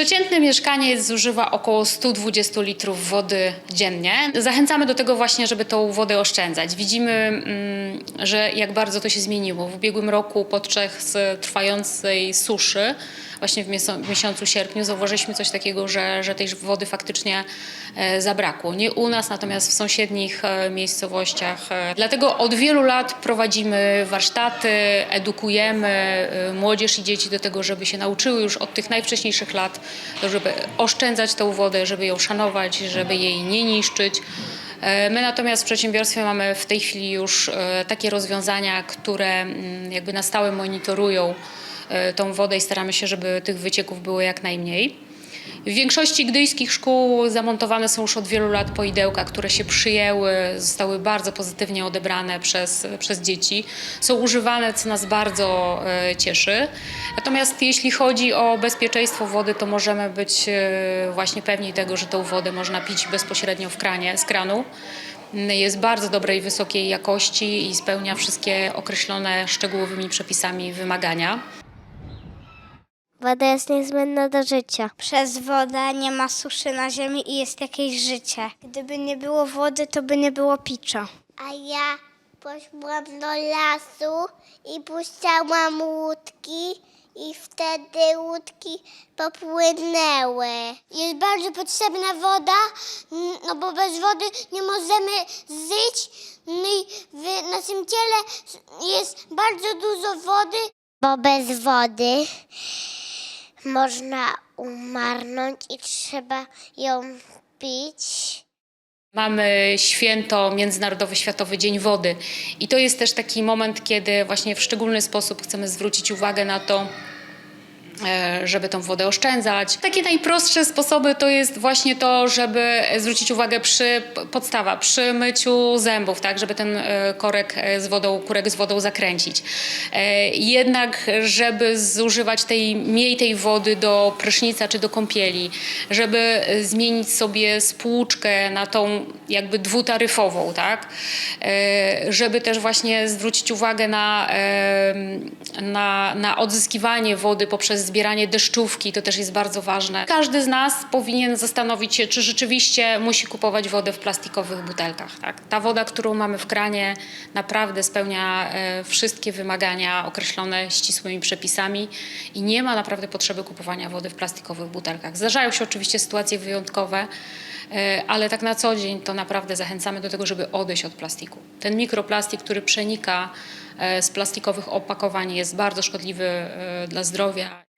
Przeciętny mieszkaniec zużywa około 120 litrów wody dziennie. Zachęcamy do tego właśnie, żeby tą wodę oszczędzać. Widzimy, mm, że jak bardzo to się zmieniło. W ubiegłym roku podczas trwającej suszy, właśnie w miesiącu, sierpniu, zauważyliśmy coś takiego, że, że tej wody faktycznie e, zabrakło. Nie u nas, natomiast w sąsiednich e, miejscowościach. E, Dlatego od wielu lat prowadzimy warsztaty, edukujemy młodzież i dzieci do tego, żeby się nauczyły już od tych najwcześniejszych lat, żeby oszczędzać tą wodę, żeby ją szanować, żeby jej nie niszczyć. E, My natomiast w przedsiębiorstwie mamy w tej chwili już e, takie rozwiązania, które mm, jakby na stałe monitorują e, tą wodę i staramy się, żeby tych wycieków było jak najmniej. W większości gdyjskich szkół zamontowane są już od wielu lat poidełka, które się przyjęły, zostały bardzo pozytywnie odebrane przez, przez dzieci. Są używane, co nas bardzo e, cieszy. Natomiast jeśli chodzi o bezpieczeństwo wody, to możemy być e, właśnie pewni tego, że tą wodę można pić bezpośrednio w kranie, z kranu. Jest bardzo dobrej, wysokiej jakości i spełnia wszystkie określone szczegółowymi przepisami wymagania. Woda jest niezbędna do życia. Przez wodę nie ma suszy na ziemi i jest jakieś życie. Gdyby nie było wody, to by nie było picza. A ja poszłam do lasu i puszczałam łódki i wtedy łódki popłynęły. Jest bardzo potrzebna woda, n- no bo bez wody nie możemy żyć. No i w naszym ciele jest bardzo dużo wody. Bo bez wody można umarnąć i trzeba ją pić. Mamy święto Międzynarodowy Światowy Dzień Wody i to jest też taki moment, kiedy właśnie w szczególny sposób chcemy zwrócić uwagę na to, żeby tą wodę oszczędzać. Takie najprostsze sposoby to jest właśnie to, żeby zwrócić uwagę przy podstawa, przy myciu zębów, tak, żeby ten e, korek e, z wodą, kurek z wodą zakręcić. E, Jednak, żeby zużywać tej, mniej tej wody do prysznica czy do kąpieli, żeby e, zmienić sobie spłuczkę na tą jakby dwutaryfową, tak, E, żeby też właśnie zwrócić uwagę na, e, na, na odzyskiwanie wody poprzez zbieranie deszczówki, to też jest bardzo ważne. Każdy z nas powinien zastanowić się, czy rzeczywiście musi kupować wodę w plastikowych butelkach. Tak? Ta woda, którą mamy w kranie, naprawdę spełnia e, wszystkie wymagania określone ścisłymi przepisami i nie ma naprawdę potrzeby kupowania wody w plastikowych butelkach. Zdarzają się oczywiście sytuacje wyjątkowe, e, ale tak na co dzień to naprawdę zachęcamy do tego, żeby odejść od plastiku. Ten mikroplastik, który przenika e, z plastikowych opakowań jest bardzo szkodliwy dla zdrowia.